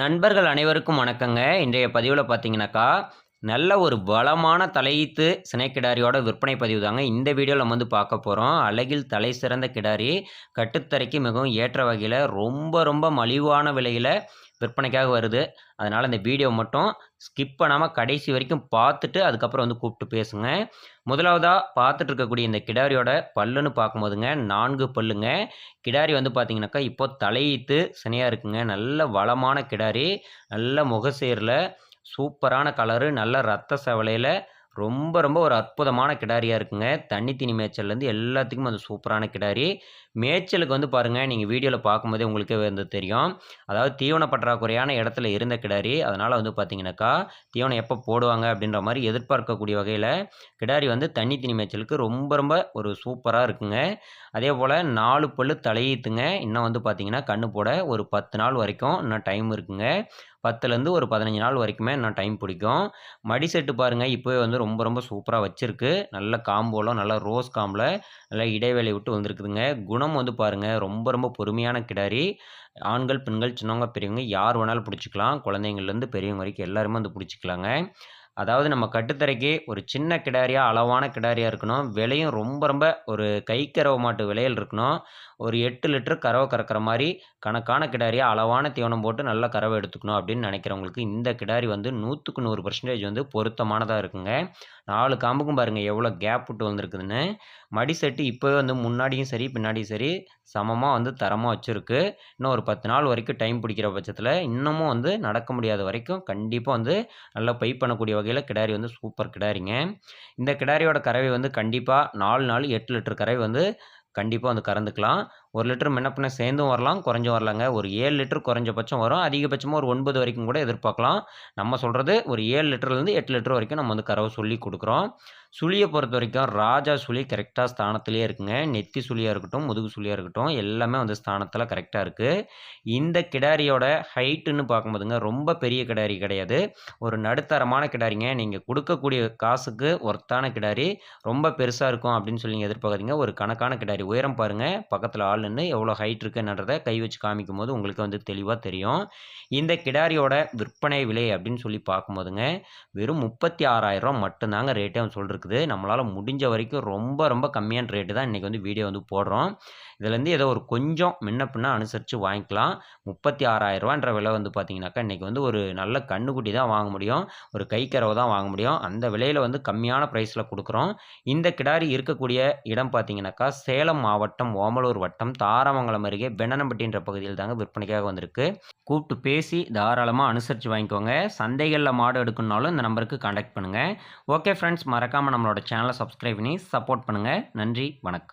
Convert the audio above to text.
நண்பர்கள் அனைவருக்கும் வணக்கங்க. இன்றைய பதிவில் பார்த்தீங்கன்னாக்கா நல்ல ஒரு பலமான தலையீத்து சினை கிடாரியோட விற்பனை பதிவு தாங்க இந்த வீடியோவில் நம்ம வந்து பார்க்க போகிறோம் அழகில் தலை சிறந்த கிடாரி கட்டுத்தரைக்கு மிகவும் ஏற்ற வகையில் ரொம்ப ரொம்ப மலிவான விலையில் விற்பனைக்காக வருது. அதனால் இந்த வீடியோ மட்டும் ஸ்கிப் பண்ணாமல் கடைசி வரைக்கும் பார்த்துட்டு அதுக்கப்புறம் வந்து கூப்பிட்டு பேசுங்க. முதலாவதாக பார்த்துட்டு இருக்கக்கூடிய இந்த கிடாரியோட பல்லுன்னு பார்க்கும்போதுங்க நான்கு பல்லுங்க. கிடாரி வந்து பார்த்தீங்கன்னாக்கா இப்போ தலையீத்து சினையாக இருக்குங்க. நல்ல வளமான கிடாரி நல்ல முகசேரில் சூப்பரான கலரு நல்ல ரத்த செவலையில் ரொம்ப ரொம்ப ஒரு அற்புதமான கிடாரியாக இருக்குங்க. தண்ணி தீனி மேய்ச்சல்லேருந்து எல்லாத்துக்கும் அது சூப்பரான கிடாரி. மேய்ச்சலுக்கு வந்து பாருங்கள் நீங்கள் வீடியோவில் பார்க்கும்போதே உங்களுக்கே வந்து தெரியும். அதாவது தீவன பற்றாக்குறையான இடத்துல இருந்த கிடாரி அதனால் வந்து பார்த்தீங்கன்னாக்கா தீவனம் எப்போ போடுவாங்க அப்படின்ற மாதிரி எதிர்பார்க்கக்கூடிய வகையில் கிடாரி வந்து தண்ணி தீனி மேய்ச்சலுக்கு ரொம்ப ரொம்ப ஒரு சூப்பராக இருக்குங்க. அதே போல் நாலு பல்லு தலையீத்துங்க இன்னும் வந்து பார்த்தீங்கன்னா கண்ணு போட ஒரு பத்து நாள் வரைக்கும் இன்னும் டைம் இருக்குங்க. பத்துலேருந்து ஒரு பதினஞ்சு நாள் வரைக்குமே இன்னும் டைம் பிடிக்கும். மடி செட்டு பாருங்கள் இப்போவே வந்து ரொம்ப ரொம்ப சூப்பராக வச்சுருக்கு. நல்ல காம்போலாம் நல்லா ரோஸ் காம்பில் நல்லா இடைவேளை விட்டு வந்திருக்குதுங்க. குணம் வந்து பாருங்கள் ரொம்ப ரொம்ப பொறுமையான கிடாரி. ஆண்கள் பெண்கள் சின்னவங்க பெரியவங்க யார் வேணாலும் பிடிச்சிக்கலாம். குழந்தைங்கள்லேருந்து பெரியவங்க வரைக்கும் எல்லாருமே வந்து பிடிச்சிக்கலாங்க. அதாவது நம்ம கட்டுத்தரைக்கு ஒரு சின்ன கிடாரியாக அளவான கிடாரியாக இருக்கணும். விலையும் ரொம்ப ரொம்ப ஒரு கைக்கரவை மாட்டு விலையில் இருக்கணும். ஒரு எட்டு லிட்டர் கறவை கறக்கிற மாதிரி கணக்கான கிடாரியாக அளவான தீவனம் போட்டு நல்லா கறவை எடுத்துக்கணும் அப்படின்னு நினைக்கிறவங்களுக்கு இந்த கிடாரி வந்து நூற்றுக்கு நூறு பர்சன்டேஜ் வந்து பொருத்தமானதாக இருக்குங்க. நாலு காம்புக்கும் பாருங்கள் எவ்வளோ கேப் விட்டு வந்திருக்குதுன்னு. மடி செட்டு இப்போவே வந்து முன்னாடியும் சரி பின்னாடியும் சரி சமமாக வந்து தரமாக வச்சுருக்கு. இன்னும் ஒரு பத்து நாள் வரைக்கும் டைம் பிடிக்கிற பட்சத்தில் இன்னமும் வந்து நடக்க முடியாத வரைக்கும் கண்டிப்பாக வந்து நல்லா பை பண்ணக்கூடிய வகையில் கிடாரி வந்து சூப்பர் கிடாரிங்க. இந்த கிடாரியோட கறவை வந்து கண்டிப்பாக நாலு நாள் எட்டு லிட்டர் கறவை வந்து கண்டிப்பாக வந்து கறந்துக்கலாம். ஒரு லிட்டர் மின்னப்பின சேர்ந்தும் வரலாம் குறைஞ்சும் வரலாங்க. ஒரு ஏழு லிட்டர் குறைஞ்சபட்சம் வரும். அதிகபட்சமாக ஒரு ஒன்பது வரைக்கும் கூட எதிர்பார்க்கலாம். நம்ம சொல்கிறது ஒரு ஏழு லிட்டர்லேருந்து எட்டு லிட்டர் வரைக்கும் நம்ம வந்து கறவை சொல்லி கொடுக்குறோம். சுழியை பொறுத்த வரைக்கும் ராஜா சுழி கரெக்டாக ஸ்தானத்துலேயே இருக்குங்க. நெத்தி சுழியாக இருக்கட்டும் முதுகு சுழியாக இருக்கட்டும் எல்லாமே வந்து ஸ்தானத்தில் கரெக்டாக இருக்குது இந்த கிடாரியோட ஹைட்டுன்னு பார்க்கும்போதுங்க ரொம்ப பெரிய கிடாரி கிடையாது. ஒரு நடுத்தரமான கிடாரிங்க. நீங்கள் கொடுக்கக்கூடிய காசுக்கு ஒர்த்தான கிடாரி. ரொம்ப பெருசாக இருக்கும் அப்படின்னு சொல்லி எதிர்பார்க்குறீங்க ஒரு கணக்கான கிடாரி. உயரம் பாருங்கள் பக்கத்தில் ஆள் நின்று எவ்வளோ ஹைட் இருக்குன்றதை கை வச்சு காமிக்கும் போது உங்களுக்கு வந்து தெளிவாக தெரியும். இந்த கிடாரியோட விற்பனை விலை அப்படின்னு சொல்லி பார்க்கும்போதுங்க வெறும் முப்பத்தி ஆறாயிரம் மட்டும்தாங்க ரேட்டே அவன் சொல்லிருக்குது. நம்மளால் முடிஞ்ச வரைக்கும் ரொம்ப ரொம்ப கம்மியான ரேட்டு தான் இன்றைக்கி வந்து வீடியோ வந்து போடுறோம். இதுலேருந்து ஏதோ ஒரு கொஞ்சம் முன்ன பின்ன அனுசரித்து வாங்கிக்கலாம். முப்பத்தி ஆறாயிரரூவான்ற விலை வந்து பார்த்தீங்கன்னாக்கா இன்றைக்கி வந்து ஒரு நல்ல கண்ணுக்குட்டி தான் வாங்க முடியும். ஒரு கைக்கரவை தான் வாங்க முடியும். அந்த விலையில் வந்து கம்மியான ப்ரைஸில் கொடுக்குறோம். இந்த கிடாரி இருக்கக்கூடிய இடம் பார்த்தீங்கன்னாக்கா சேலம் மாவட்டம் ஓமலூர் வட்டம் தாராமங்கலம் அருகே பெண்ணனம்பட்டின்ற பகுதியில் தாங்க விற்பனைக்காக வந்திருக்கு. கூப்பிட்டு பேசி தாராளமாக அனுசரித்து வாங்கிக்கோங்க. சந்தைகளில் மாடு எடுக்கணுனாலும் இந்த நம்பருக்கு காண்டாக்ட் பண்ணுங்கள் ஓகே ஃப்ரெண்ட்ஸ் மறக்காமல் நம்மளோட சேனலை சப்ஸ்கிரைப் பண்ணி சப்போர்ட் பண்ணுங்கள் நன்றி வணக்கம்.